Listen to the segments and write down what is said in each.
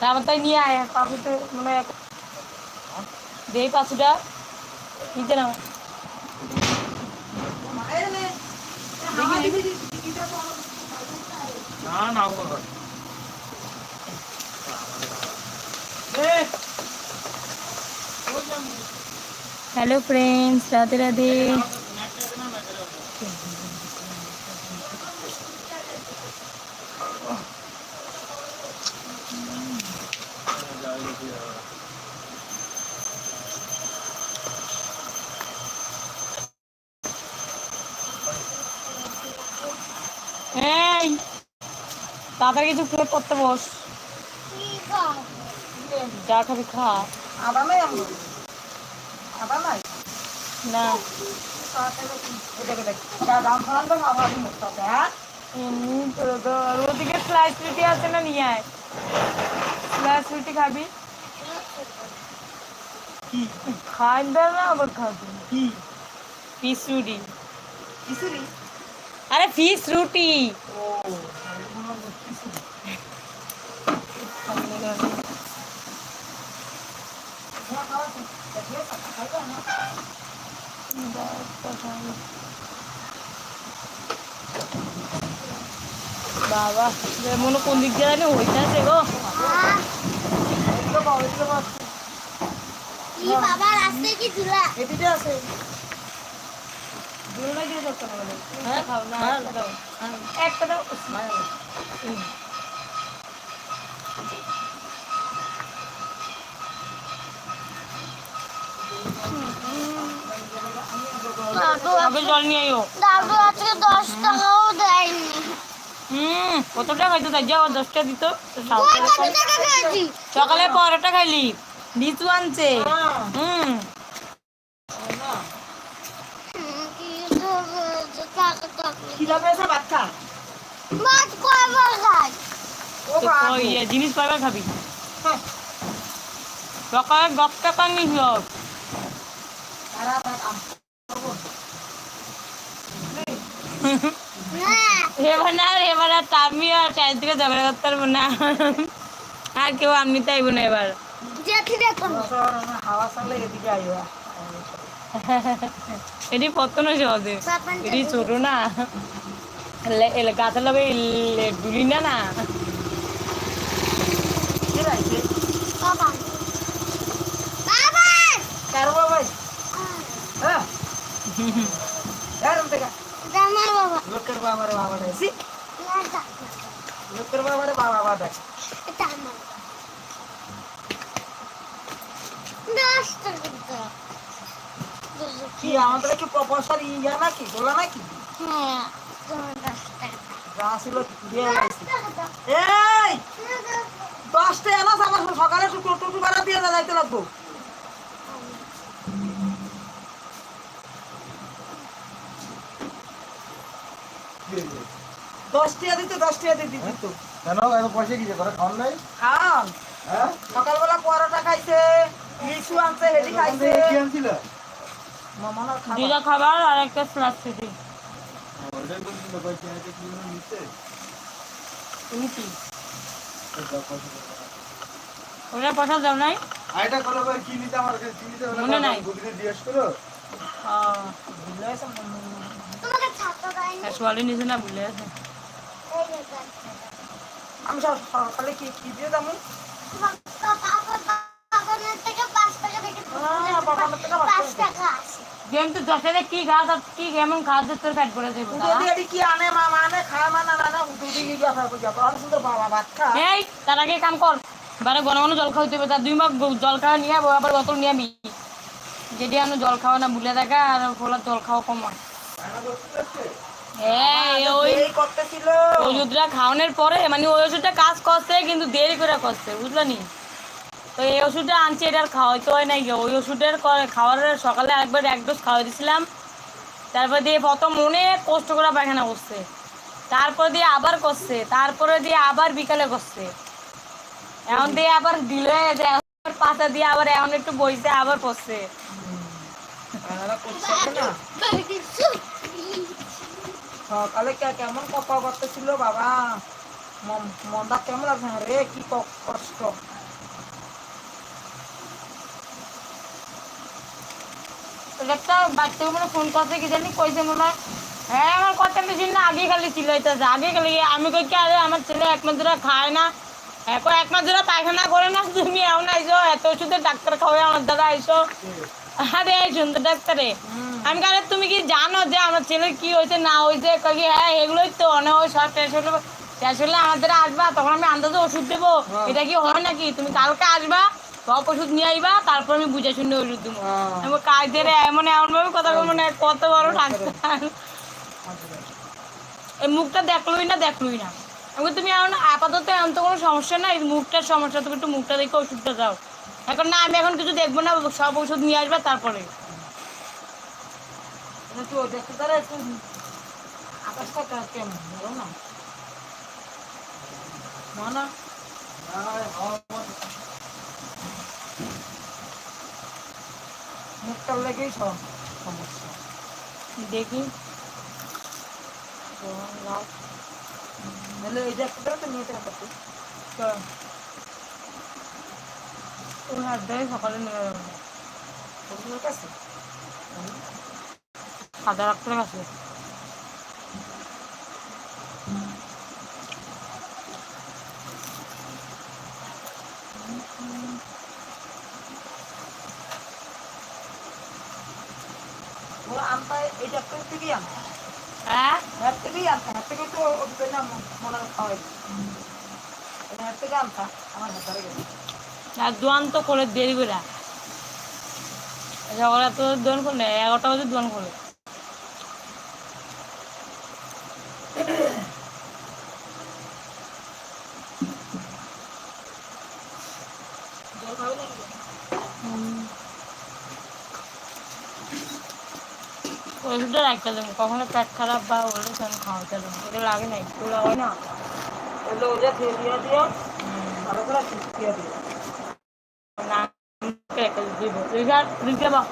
তারপর তাই নিয়ে আয় পাপুতে মানে দেই পাঁচুটা নিতে না হ্যালো ফ্রেন্ডস রাধে রাধে এই তাড়াতাড়ি কিছু খেয়ে পড়তে বস। যা খাবি খা। আদা নাই আমি আদা নাই না ওদিকে স্লাইস রুটি আছে না নিয়ে আয়। স্লাইস রুটি খাবি? খাই না আবার খাবি। আরে ফিস রুটি। ও। বাবা মনে কোন দিক দিয়ে জানি? হইতাছে গো। কি বাবা রাস্তায় কি ঝুলা? এদিকে আছে। দুলনা দিয়ে দরকার হবে হ্যাঁ খাও না একটা দাও একটা দাও হুম। দাদু আগে জল নিয়ে আইও। দাদু আজকে দশ টাকাও দেয়নি। হুম কত টাকা খাইতো তাই যাও দশটা দিত। সকালে পরোটা খাইলি লিচু আনছে। হুম। কয়বার জিনিস পাইবা খাবি? হ্যাঁ। সকালে দশ টাকা নিস তারা তার আম- না এবার না এবার আর আমি আর চাই থেকে ঝগড়া করতে পারব না। আর কেউ আমি তাইব না এবার। এটি পতন সহজে এটি ছোট না। লে- এলে গাছের লগে এলে ডুলি না না। বাবা হ্যাঁ এরম থেকে এটা আমার বাবা লোকের বাবারে বাবা ডাকছি লোকের বাবারে বাবা বাবা ডাকছি। কি, আমাদের কি প্রপোজাল ইয়া নাকি বলা নাকি হ্যাঁ। এই। দশটা এনাস আমার সকালে শুক্র টুকু ভাড়া দিয়ে যাইতে লাগবো দিতে দশটিয়া দিয়ে দিতি। কেন? এত পয়সা কি করে খাওয়ান নাই? খান হ্যাঁ? সকালবেলা পরোটা খাইছে লিচু আনছে হেডি খাইছে। কি আনছিল? খাবার। আর একটা স্লাস আছে কি তুমি পয়সা দাও নাই? আইটা করো ভাই কি নিতে? আমার কাছে কি নিতে? মনে নাই। বুদ্ধিতে জিজ্ঞেস করো আহ, ভুলে গেছে মনে মনে। তোমাকে ছাত্র দেয়নি আর সোয়ালি নিচে না ভুলে আছে। আমি সব সকালে কি কি দিয়ে গেম তো দশটাতে কি ঘাস আর কি তোর করে দেবো কি আনে উঠে গিয়ে খাব বাবা ভাত খা। এই তার আগে কাম কর বারে ঘন ঘন জল খাওয়াইতে হবে তার দুই মাস জল খাওয়া নিয়ে আবো, আবার বোতল নিয়ে যেটি আমি জল খাওয়া না ভুলে থাকা আর ফলার জল খাওয়া কমা হ্যাঁ ওই করতেছিল। ওষুধটা খাওয়ানোর পরে মানে ওই ওষুধটা কাজ করছে কিন্তু দেরি করে করছে বুঝলানি তো এই ওষুধটা আনছি এটা আর খাওয়াইতে হয় নাই ওই ওষুধের খাওয়ার সকালে একবার এক ডোজ খাওয়াই দিয়েছিলাম তারপর দিয়ে প্রথম অনেক কষ্ট করে পায়খানা করছে। তারপর দিয়ে আবার করছে তারপরে দিয়ে আবার বিকালে করছে। এখন দিয়ে আবার দিলে পাতা দিয়ে আবার এখন একটু বইছে আবার করছে। এরা করছে না? সকালে কেমন কপা করতেছিল বাবা? মন্দা কেমন লাগছে রে কি কষ্ট। মনে হ্যাঁ আমার কথা আগে খালি আগে আমি কই কি আরে আমার ছেলে এক মাস ধরে খায় না এক মাস ধরে পায়খানা করে না তুমি এমন আইসো এত ওষুধে ডাক্তার খাওয়াই আমার দ্বারা সুন্দর ডাক্তারে। আমি কারণ তুমি কি জানো যে আমার ছেলের কি হয়েছে না হয়েছে? কি, হ্যাঁ এগুলোই তো অনেক সব টেস্ট হলে টেস্ট হলে আমাদের আসবা তখন আমি আন্দাজে ওষুধ দেবো। এটা কি হয় নাকি? তুমি কালকে আসবা সব ওষুধ নিয়ে আইবা তারপর আমি বুঝে শুনে ওষুধ দেবো। আমি কাজের এমন এমন ভাবে কথা বলব না কত বড় ডাক্তার এই মুখটা দেখলোই না দেখলোই না। আমি তুমি এখন আপাতত এমন তো কোনো সমস্যা নাই মুখটার সমস্যা তুমি একটু মুখটা দেখে ওষুধটা দাও। এখন না আমি এখন কিছু দেখব না সব ওষুধ নিয়ে আসবা তারপরে। একটু দেখতে তারা একটু আকাশটা কেমন? বলো না? না মুখটার লেগেই সব সমস্যা। দেখি। তো নাহলে এই তারা তো নিয়ে টাকা ওর হাত ধরে সকালে নিয়ে যাব। কাছে? সাদা ডাক্তারের কাছে। দোয়ান তো করে দেরি করে সকালে তো দোয়ান করলে এগারোটা বাজে দোয়ান করে ওষুধটা রাখতে দেবো। কখনো পেট খারাপ বা ওগুলো তখন খাওয়াতে দেবো। এটা লাগে না একটু লাগে না। ওগুলো ওটা দিয়ে দিয়ে দিও। ভালো করে দিয়ে দিও। না রেখে দিব। রিজার রিজে বা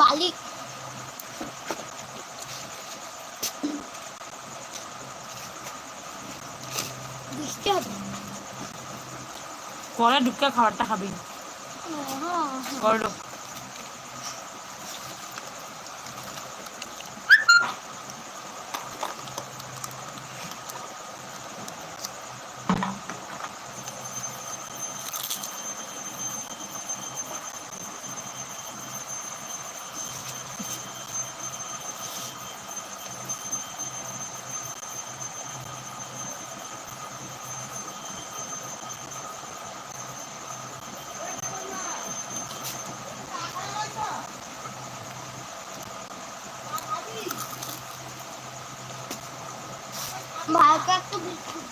বালি বৃষ্টি হবে পরে ঢুকে খাবারটা খাবি। হ্যাঁ ভাইকে একটু বিস্কুট।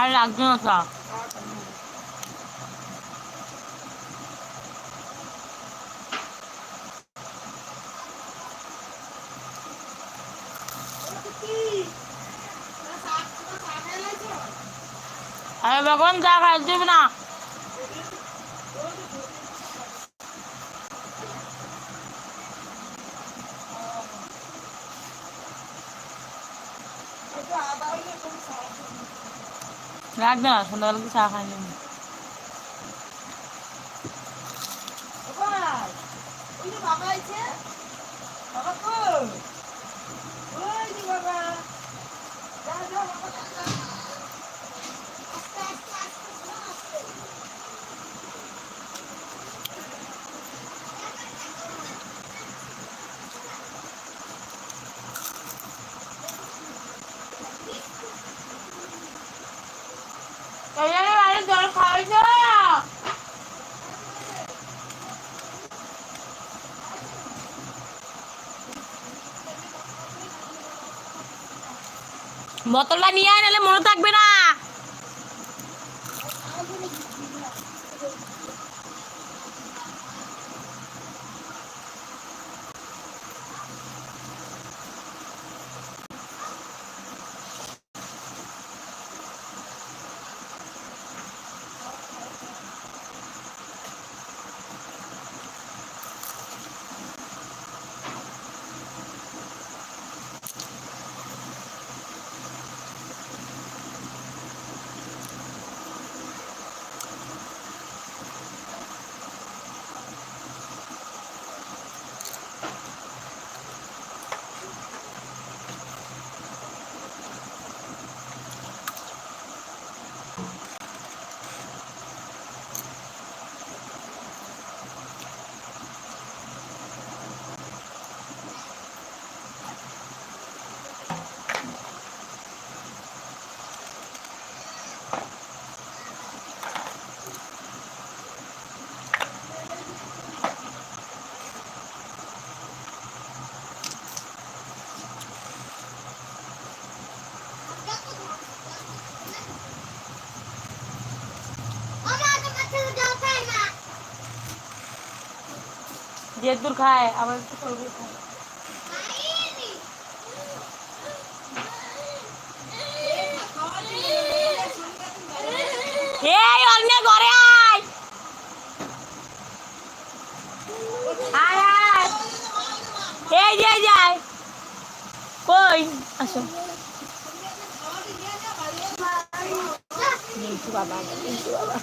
আর লাগবে না বেগম চা দিবি না রাখবে না সন্ধ্যাবেলা চা খাই দিবি ভাই ওই যে বাবা আইছে বাবা কই ওই বাবা যা যা বাবা যা, যা। এই জন্য বাড়ি জল খাওয়াইছো বোতলটা নিয়ে আয় নাহলে মনে থাকবে না। যে খায় আবার একটু চর্বি খায়। এই অন্য ঘরে আয়। আয় আয়। এই যে যায় কই? আসো। বাবা। বাবা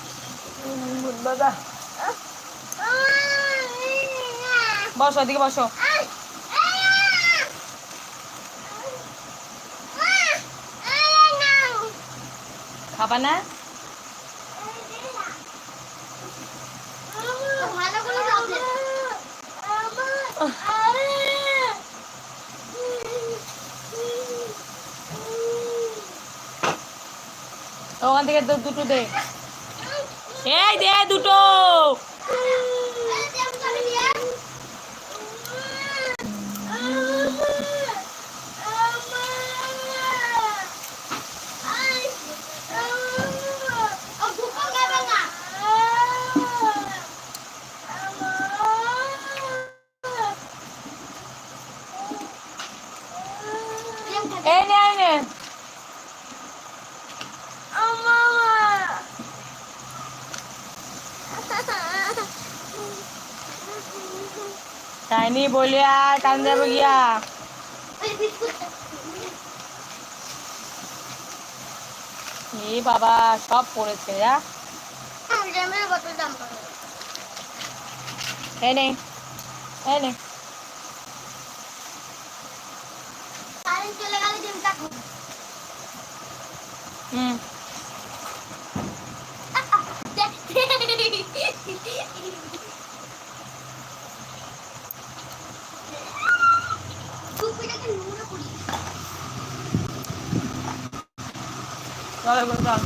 মুদ বাবা বসো ওদিকে বসো। খাবা না? ওখান থেকে দুটো দে। এই দে দুটো। কাহিনী বলি আর কান যাবে গিয়া এ বাবা সব পড়েছে যা পাবে এই নে এই নে কারেন্ট চলে গেলে জিমটা হুম টুপিটাকে নোংরা করি এবার চল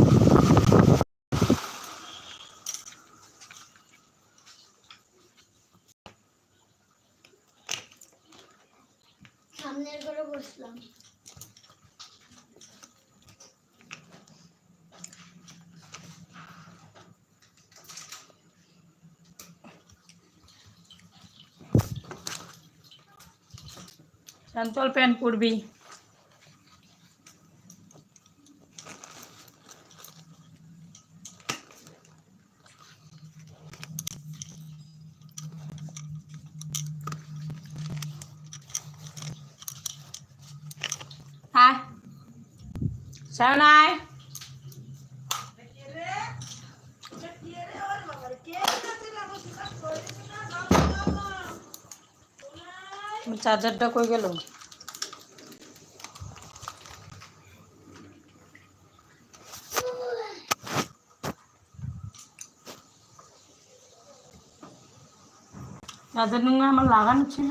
সামনের বসলাম প্যান্ট পরবি। Sao này? চার্জারটা কই গেল? চার্জার নোংরা আমার লাগানো ছিল।